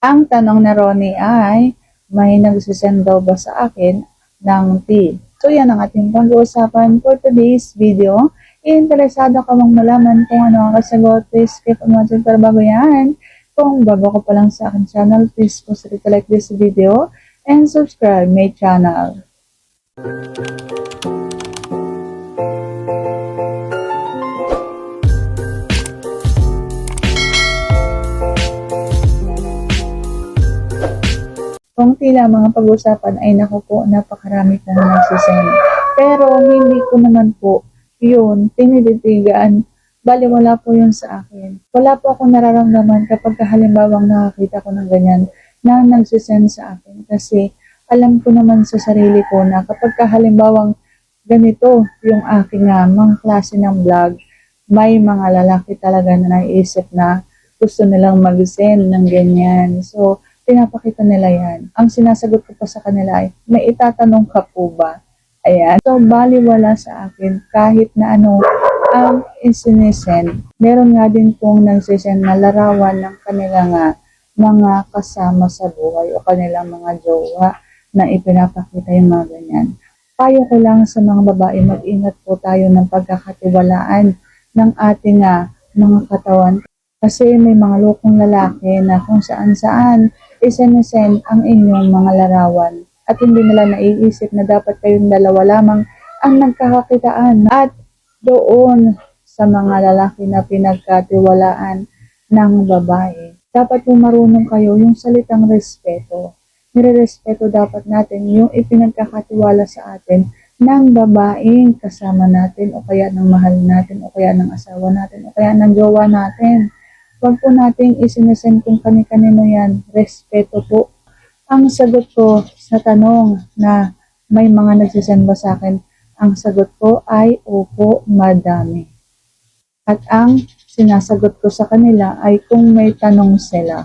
Ang tanong na Ronnie ay, may nagsisend daw ba sa akin ng tea? So yan ang ating pag-uusapan for today's video. Interesado ka bang malaman kung ano ang kasagot, please keep on watching para bago yan. Kung bago ka pa lang sa akin channel, please consider to like this video and subscribe my channel. Kung tila mga pag-usapan ay naku po, napakarami po na nagsisend. Pero hindi ko naman po yun tinititigaan. Bali, wala po yun sa akin. Wala po akong nararamdaman kapag halimbawang nakakita ko ng ganyan na nagsisend sa akin. Kasi alam ko naman sa sarili ko na kapag halimbawang ganito yung aking uh, mga klase ng vlog, may mga lalaki talaga na naiisip na gusto nilang mag-send ng ganyan. So, pinapakita nila yan. Ang sinasagot ko pa sa kanila ay, may itatanong ka po ba? Ayan. So, baliwala sa akin kahit na ano ang isinisend. Meron nga din pong nagsisend na larawan ng kanilang nga mga kasama sa buhay o kanilang mga jowa na ipinapakita yung mga ganyan. Payo ko lang sa mga babae, mag-ingat po tayo ng pagkakatiwalaan ng ating ah, mga katawan. Kasi may mga lokong lalaki na kung saan-saan isinesend ang inyong mga larawan at hindi nila naiisip na dapat kayong dalawa lamang ang nagkakakitaan at doon sa mga lalaki na pinagkatiwalaan ng babae. Dapat po marunong kayo yung salitang respeto. Nirerespeto dapat natin yung ipinagkakatiwala sa atin ng babaeng kasama natin o kaya ng mahal natin o kaya ng asawa natin o kaya ng jowa natin. Huwag po nating isinesend kung kani-kanino yan. Respeto po. Ang sagot ko sa tanong na may mga nagsisend ba sa akin, ang sagot ko ay opo, madami. At ang sinasagot ko sa kanila ay kung may tanong sila.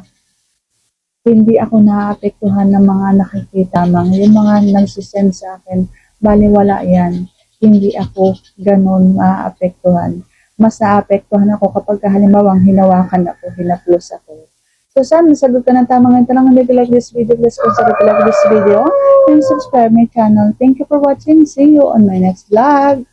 Hindi ako naaapektuhan ng mga nakikita mang yung mga nagsisend sa akin, baliwala yan. Hindi ako ganun maapektuhan mas naapektuhan ako kapag halimbawa hinawakan ako, hinaplos ako. So, sana nasagot ka ng tamang tanong. If you like this video, please consider to like this video and subscribe my channel. Thank you for watching. See you on my next vlog.